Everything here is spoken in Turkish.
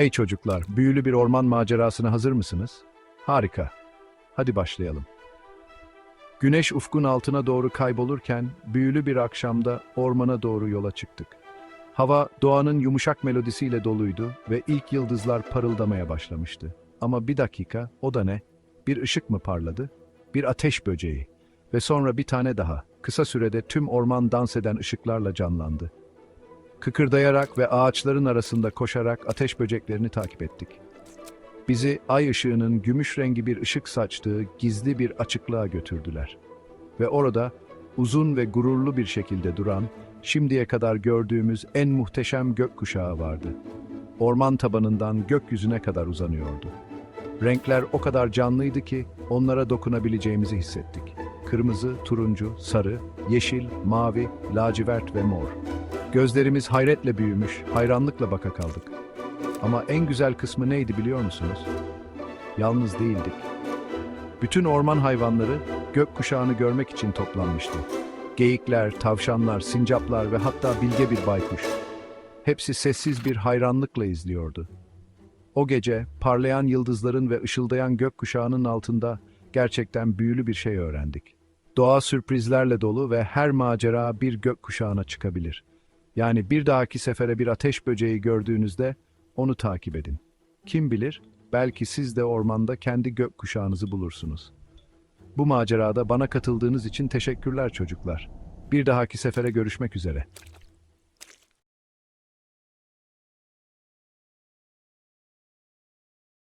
Hey çocuklar, büyülü bir orman macerasına hazır mısınız? Harika. Hadi başlayalım. Güneş ufkun altına doğru kaybolurken büyülü bir akşamda ormana doğru yola çıktık. Hava doğanın yumuşak melodisiyle doluydu ve ilk yıldızlar parıldamaya başlamıştı. Ama bir dakika, o da ne? Bir ışık mı parladı? Bir ateş böceği. Ve sonra bir tane daha. Kısa sürede tüm orman dans eden ışıklarla canlandı. Kıkırdayarak ve ağaçların arasında koşarak ateş böceklerini takip ettik. Bizi ay ışığının gümüş rengi bir ışık saçtığı gizli bir açıklığa götürdüler. Ve orada uzun ve gururlu bir şekilde duran, şimdiye kadar gördüğümüz en muhteşem gökkuşağı vardı. Orman tabanından gökyüzüne kadar uzanıyordu. Renkler o kadar canlıydı ki onlara dokunabileceğimizi hissettik. Kırmızı, turuncu, sarı, yeşil, mavi, lacivert ve mor. Gözlerimiz hayretle büyümüş, hayranlıkla baka kaldık. Ama en güzel kısmı neydi biliyor musunuz? Yalnız değildik. Bütün orman hayvanları gökkuşağını görmek için toplanmıştı. Geyikler, tavşanlar, sincaplar ve hatta bilge bir baykuş. Hepsi sessiz bir hayranlıkla izliyordu. O gece parlayan yıldızların ve ışıldayan gökkuşağının altında gerçekten büyülü bir şey öğrendik. Doğa sürprizlerle dolu ve her macera bir gökkuşağına çıkabilir. Yani bir dahaki sefere bir ateş böceği gördüğünüzde onu takip edin. Kim bilir, belki siz de ormanda kendi gökkuşağınızı bulursunuz. Bu macerada bana katıldığınız için teşekkürler çocuklar. Bir dahaki sefere görüşmek üzere.